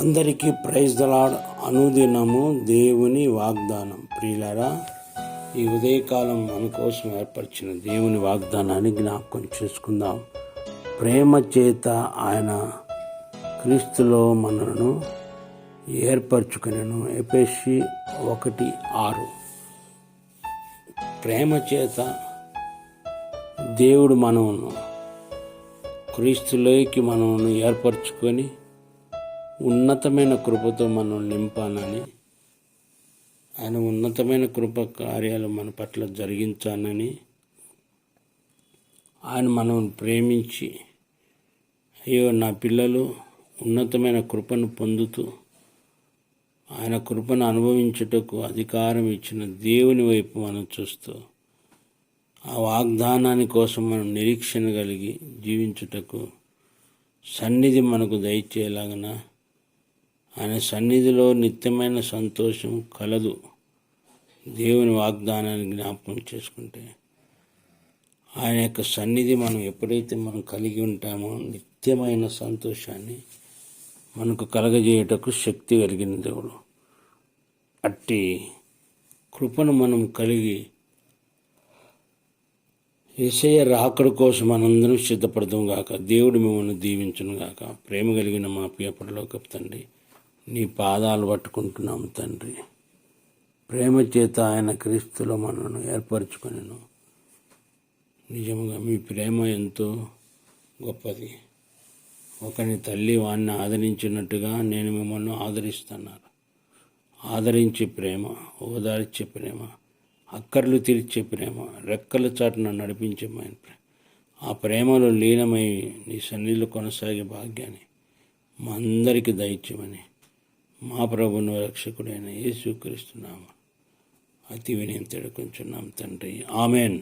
అందరికీ praise the Lord అనుదినము దేవుని వాగ్దానం. ప్రియులరా ఈ ఉదయకాలం మన కోసం ఏర్పరిచిన దేవుని వాగ్దానాన్ని జ్ఞాపకం చేసుకుందాం. ప్రేమ చేత ఆయన క్రీస్తులో మనను ఏర్పరచుకునేను ఎపిసి ఒకటి ఆరు. ప్రేమ చేత దేవుడు మనము క్రీస్తులోకి మనను ఏర్పరచుకొని ఉన్నతమైన కృపతో మనం నింపానని ఆయన ఉన్నతమైన కృప కార్యాలు మన పట్ల జరిగించానని ఆయన మనం ప్రేమించి అయ్యో నా పిల్లలు ఉన్నతమైన కృపను పొందుతూ ఆయన కృపను అనుభవించుటకు అధికారం ఇచ్చిన దేవుని వైపు మనం చూస్తూ ఆ వాగ్దానాన్ని కోసం మనం నిరీక్షణ కలిగి జీవించుటకు సన్నిధి మనకు దయచేయలాగన? ఆయన సన్నిధిలో నిత్యమైన సంతోషం కలదు. దేవుని వాగ్దానాన్ని జ్ఞాపకం చేసుకుంటే ఆయన యొక్క సన్నిధి మనం ఎప్పుడైతే మనం కలిగి ఉంటామో నిత్యమైన సంతోషాన్ని మనకు కలగజేయటకు శక్తి కలిగిన దేవుడు. అట్టి కృపను మనం కలిగి ఏసయ్య రాకడ కోసం మనందరం సిద్ధపడదాం గాక. దేవుడు మిమ్మల్ని దీవించును గాక. ప్రేమ కలిగిన మా పేపర్లోకి తండ్రి నీ పాదాలు పట్టుకుంటున్నాము తండ్రి. ప్రేమ చేత ఆయన క్రీస్తులో మనను ఏర్పరచుకొనను. నిజంగా మీ ప్రేమ ఎంతో గొప్పది. ఒకని తల్లి వాడిని ఆదరించినట్టుగా నేను మిమ్మల్ని ఆదరిస్తున్నాను. ఆదరించే ప్రేమ ఓదార్చే ప్రేమ అక్కర్లు తీర్చే ప్రేమ రెక్కల చాటున నడిపించే ప్రేమ. ఆ ప్రేమలో లీనమై నీ సన్నిధిలో కొనసాగే భాగ్యాన్ని మా అందరికీ దయచేయమని మా ప్రభును రక్షకుడైన యేసుక్రీస్తున్నాము అతి వినయం తెడుకుంటున్నాం తండ్రి. ఆమెన్.